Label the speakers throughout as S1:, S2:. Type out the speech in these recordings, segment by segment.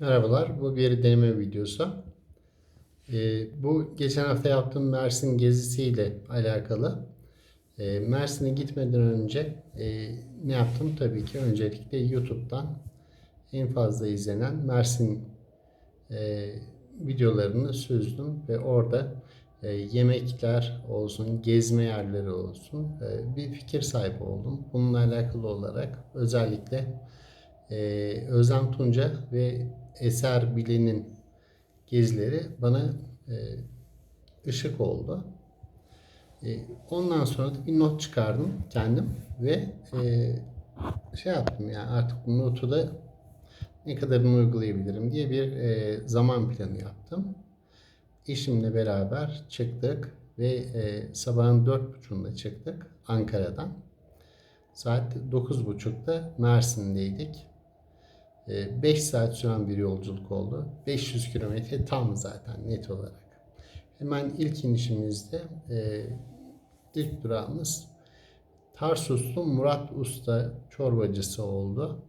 S1: Merhabalar, bu bir deneme videosu. Ee, bu geçen hafta yaptığım Mersin gezisiyle alakalı. Ee, Mersin'e gitmeden önce e, ne yaptım? Tabii ki öncelikle YouTube'dan en fazla izlenen Mersin e, videolarını süzdüm ve orada e, yemekler olsun, gezme yerleri olsun e, bir fikir sahibi oldum. Bununla alakalı olarak özellikle e, Özlem Tunca ve Eser Bilen'in gezileri bana e, ışık oldu. E, ondan sonra da bir not çıkardım kendim ve e, şey yaptım yani artık bu notu da ne kadarını uygulayabilirim diye bir e, zaman planı yaptım. Eşimle beraber çıktık ve e, sabahın dört buçuğunda çıktık Ankara'dan. Saat 9.30'da Mersin'deydik. 5 saat süren bir yolculuk oldu. 500 kilometre tam zaten net olarak. Hemen ilk inişimizde e, ilk durağımız Tarsuslu Murat Usta çorbacısı oldu.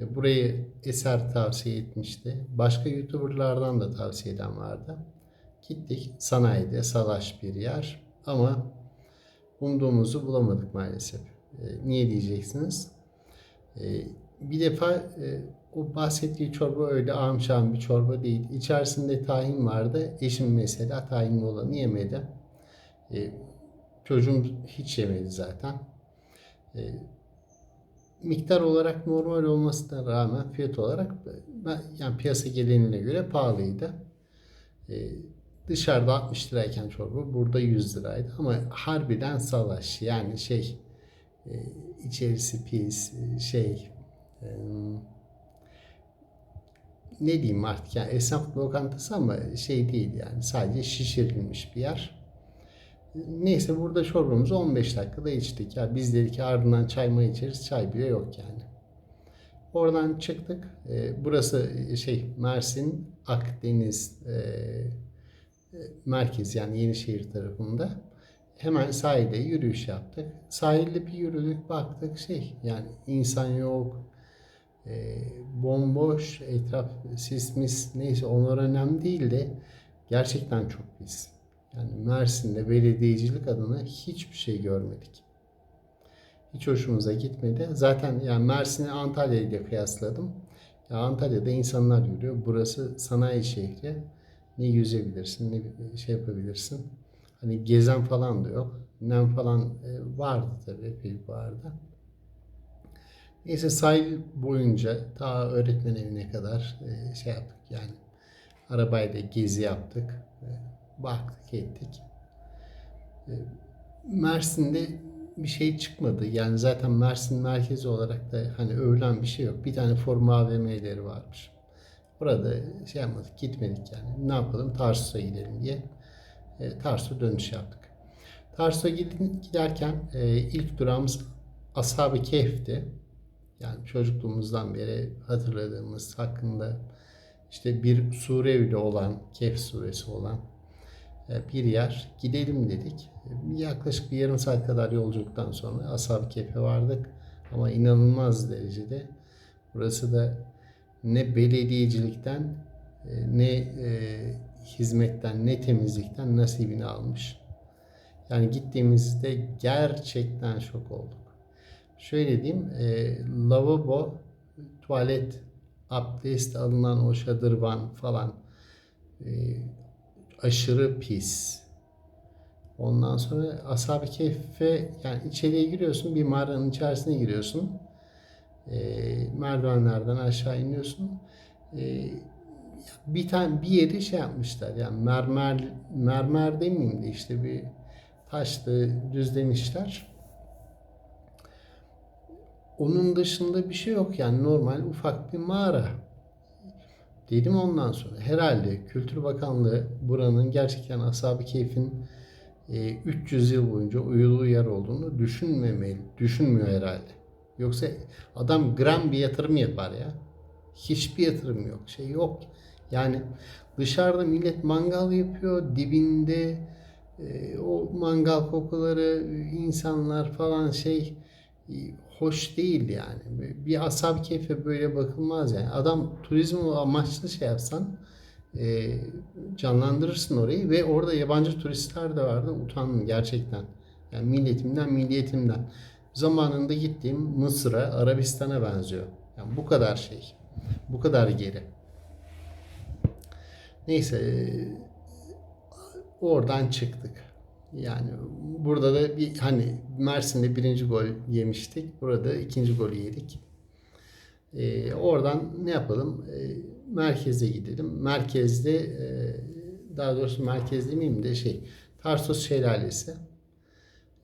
S1: E, Burayı Eser tavsiye etmişti. Başka YouTuber'lardan da tavsiye eden vardı. Gittik sanayide salaş bir yer ama umduğumuzu bulamadık maalesef. E, Niye diyeceksiniz? Bir defa e, o bahsettiği çorba öyle amşam bir çorba değil. İçerisinde tahin vardı. Eşim mesela tahinli olanı yemedi. E, çocuğum hiç yemedi zaten. E, miktar olarak normal olmasına rağmen fiyat olarak ben, yani piyasa gelenine göre pahalıydı. E, dışarıda 60 lirayken çorba burada 100 liraydı ama harbiden salaş yani şey e, içerisi pis e, şey e, ne diyeyim artık yani esnaf lokantası ama şey değil yani sadece şişirilmiş bir yer. Neyse burada çorbamızı 15 dakikada içtik. Ya biz dedik ki ardından çay mı içeriz? Çay bile yok yani. Oradan çıktık. E, burası şey Mersin Akdeniz e, e, merkez yani Yenişehir tarafında. Hemen sahilde yürüyüş yaptık. Sahilde bir yürüdük baktık şey yani insan yok. E, bomboş etraf sis mis neyse onlar önemli değil de gerçekten çok pis. Yani Mersin'de belediyecilik adına hiçbir şey görmedik. Hiç hoşumuza gitmedi. Zaten yani Mersin'i Antalya ile kıyasladım. Ya Antalya'da insanlar yürüyor. Burası sanayi şehri. Ne yüzebilirsin, ne şey yapabilirsin. Hani gezen falan da yok. Nem falan e, vardı tabii, epey vardı. Neyse sahil boyunca ta öğretmen evine kadar e, şey yaptık yani. Arabayla gezi yaptık. E, baktık ettik. E, Mersin'de bir şey çıkmadı. Yani zaten Mersin merkezi olarak da hani övülen bir şey yok. Bir tane forum AVM'leri varmış. Burada şey yapmadık, gitmedik yani. Ne yapalım? Tarsus'a gidelim diye. Tarsus'a dönüş yaptık. Tarsus'a giderken ilk durağımız Ashab-ı Kehf'ti. Yani çocukluğumuzdan beri hatırladığımız hakkında işte bir sure bile olan, Kehf suresi olan e, bir yer. Gidelim dedik. Yaklaşık bir yarım saat kadar yolculuktan sonra Ashab-ı Kehf'e vardık. Ama inanılmaz derecede burası da ne belediyecilikten e, ne e, hizmetten ne temizlikten nasibini almış. Yani gittiğimizde gerçekten şok olduk. Şöyle diyeyim, e, lavabo, tuvalet, abdest alınan o şadırvan falan e, aşırı pis. Ondan sonra Ashab-ı Kehf'e yani içeriye giriyorsun, bir mağaranın içerisine giriyorsun. E, merdivenlerden aşağı iniyorsun. E, bir tane bir yeri şey yapmışlar yani mermer mermer demeyeyim de işte bir taşlı düzlemişler. Onun dışında bir şey yok yani normal ufak bir mağara. Dedim ondan sonra herhalde Kültür Bakanlığı buranın gerçekten Ashab-ı Keyf'in e, 300 yıl boyunca uyuluğu yer olduğunu düşünmemeli, düşünmüyor herhalde. Yoksa adam gram bir yatırım yapar ya. Hiçbir yatırım yok. Şey yok. Yani dışarıda millet mangal yapıyor. Dibinde e, o mangal kokuları insanlar falan şey e, hoş değil yani. Bir ashab keyfe böyle bakılmaz yani. Adam turizm amaçlı şey yapsan e, canlandırırsın orayı ve orada yabancı turistler de vardı. Utandım gerçekten. Yani milletimden, milliyetimden. Zamanında gittiğim Mısır'a, Arabistan'a benziyor. Yani bu kadar şey. Bu kadar geri. Neyse e, oradan çıktık. Yani burada da bir hani Mersin'de birinci gol yemiştik. Burada ikinci golü yedik. Ee, oradan ne yapalım? Ee, merkeze gidelim. Merkezde e, daha doğrusu merkez demeyeyim de şey Tarsus Şelalesi.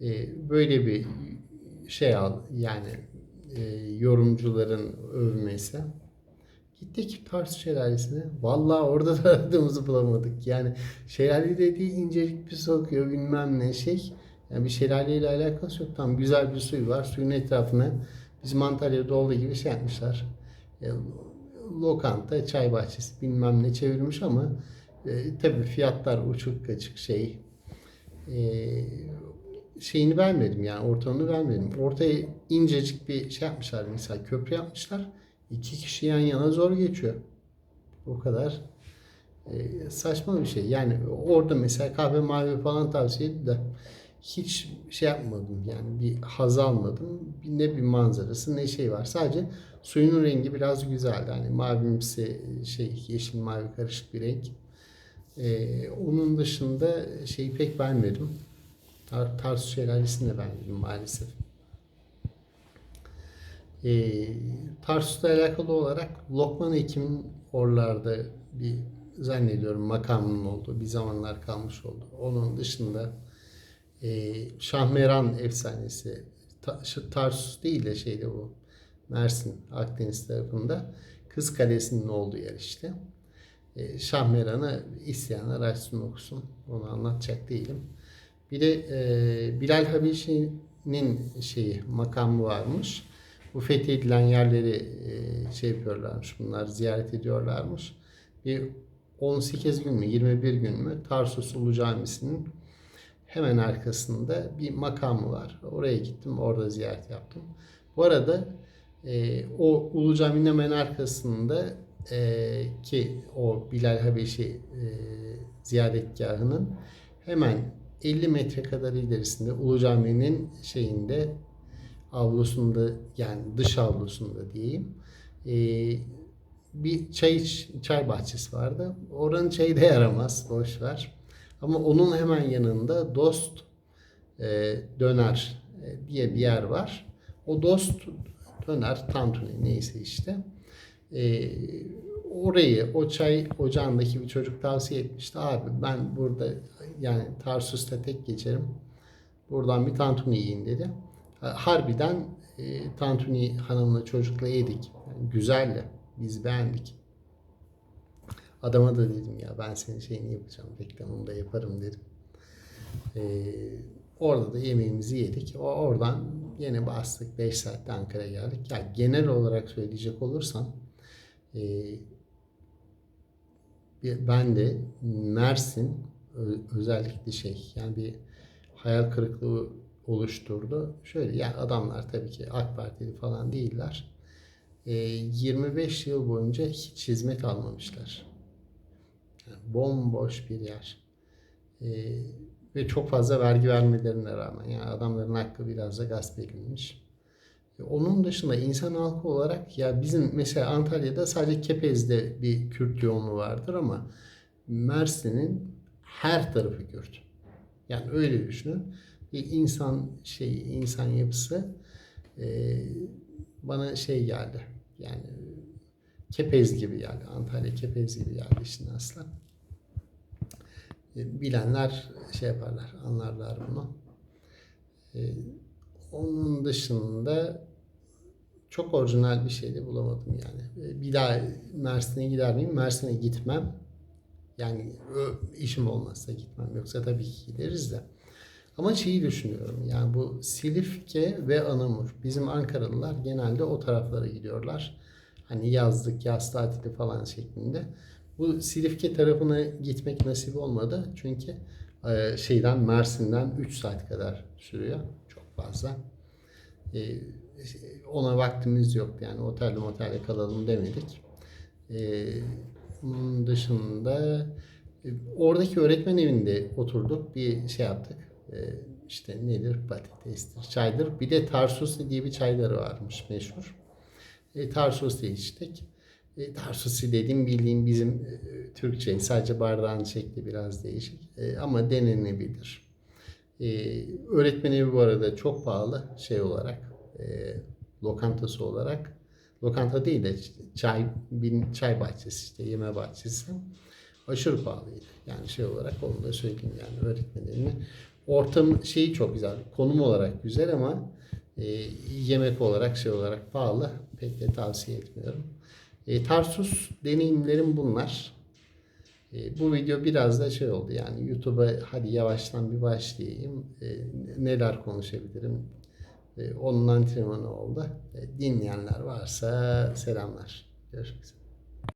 S1: Ee, böyle bir şey al yani e, yorumcuların övmesi. Gittik Tarsus Şelalesi'ne. Vallahi orada da aradığımızı bulamadık. Yani şelale dediği incecik bir su akıyor bilmem ne şey. Yani bir şelaleyle alakası yok. Tam güzel bir suyu var. Suyun etrafına bizim Antalya'da olduğu gibi şey yapmışlar. E, lokanta, çay bahçesi bilmem ne çevirmiş ama e, tabii fiyatlar uçuk kaçık şey. E, şeyini vermedim yani ortamını vermedim. Ortaya incecik bir şey yapmışlar mesela köprü yapmışlar. İki kişi yan yana zor geçiyor. O kadar e, saçma bir şey. Yani orada mesela kahve mavi falan tavsiye edildi de hiç şey yapmadım yani bir haz almadım. Ne bir manzarası ne şey var. Sadece suyun rengi biraz güzeldi. Hani mavimsi şey yeşil mavi karışık bir renk. E, onun dışında şeyi pek beğenmedim. Tar Tarsus Şelalesi'ni de beğenmedim maalesef. E, Tarsus'la alakalı olarak Lokman Hekim'in oralarda bir zannediyorum makamının olduğu bir zamanlar kalmış oldu. Onun dışında e, Şahmeran efsanesi Ta, Tarsus değil de şeyde bu Mersin Akdeniz tarafında Kız Kalesi'nin olduğu yer işte. E, Şahmeran'ı isteyenler açsın okusun. Onu anlatacak değilim. Bir de e, Bilal Habişi'nin şeyi makamı varmış. Bu fethedilen yerleri e, şey yapıyorlarmış. Bunlar ziyaret ediyorlarmış. Bir 18 gün mü 21 gün mü Tarsus Ulu Camisi'nin hemen arkasında bir makamı var. Oraya gittim. Orada ziyaret yaptım. Bu arada e, o Ulu Cami'nin hemen arkasında e, ki o Bilal Habeşi e, ziyaretgahının hemen 50 metre kadar ilerisinde Ulu Cami'nin şeyinde avlusunda yani dış avlusunda diyeyim e, bir çay çay bahçesi vardı. Oranın çayı da yaramaz. Boş ver. Ama onun hemen yanında Dost e, Döner e, diye bir yer var. O Dost Döner Tantuni neyse işte. E, orayı o çay ocağındaki bir çocuk tavsiye etmişti. Abi ben burada yani Tarsus'ta tek geçerim. Buradan bir tantuni yiyin dedi. Harbiden e, tantuni hanımla çocukla yedik. Yani güzeldi. Biz beğendik. Adama da dedim ya ben senin şeyini yapacağım. Reklamını da yaparım dedim. Ee, orada da yemeğimizi yedik. O, oradan yine bastık. 5 saatte Ankara'ya geldik. Ya genel olarak söyleyecek olursam e, ben de Mersin özellikle şey yani bir hayal kırıklığı oluşturdu. Şöyle yani adamlar tabii ki AK Partili falan değiller. E, 25 yıl boyunca hiç hizmet almamışlar. Yani bomboş bir yer. E, ve çok fazla vergi vermelerine rağmen yani adamların hakkı biraz da gasp edilmiş. E, onun dışında insan halkı olarak ya bizim mesela Antalya'da sadece Kepez'de bir Kürt yoğunluğu vardır ama Mersin'in her tarafı Kürt. Yani öyle düşünün. Bir insan şey insan yapısı e, bana şey geldi. Yani Kepez gibi geldi. Antalya Kepez gibi geldi işin asla. E, bilenler şey yaparlar, anlarlar bunu. E, onun dışında çok orijinal bir şey de bulamadım yani. E, bir daha Mersin'e gider miyim? Mersin'e gitmem. Yani işim olmazsa gitmem. Yoksa tabii ki gideriz de. Ama şeyi düşünüyorum. Yani bu Silifke ve Anamur. Bizim Ankaralılar genelde o taraflara gidiyorlar. Hani yazlık, yaz tatili falan şeklinde. Bu Silifke tarafına gitmek nasip olmadı. Çünkü şeyden Mersin'den 3 saat kadar sürüyor. Çok fazla. ona vaktimiz yoktu. Yani otelde motelde kalalım demedik. Bunun dışında e, oradaki öğretmen evinde oturduk. Bir şey yaptık. Ee, işte nedir? Patatestir, çaydır. Bir de Tarsusi diye bir çayları varmış meşhur. E, Tarsusi içtik. E, Tarsusi dediğim bildiğim bizim e, Türkçe. Sadece bardağın şekli biraz değişik. E, ama denenebilir. E, öğretmen evi bu arada çok pahalı şey olarak. E, lokantası olarak. Lokanta değil de çay, bir çay bahçesi işte yeme bahçesi. Aşırı pahalıydı. Yani şey olarak onu da söyleyeyim yani öğretmen evine. Ortam şeyi çok güzel. Konum olarak güzel ama e, yemek olarak şey olarak pahalı. Pek de tavsiye etmiyorum. E, Tarsus deneyimlerim bunlar. E, bu video biraz da şey oldu yani YouTube'a hadi yavaştan bir başlayayım. E, neler konuşabilirim? E, onun antrenmanı oldu. E, dinleyenler varsa selamlar. Görüşmek üzere.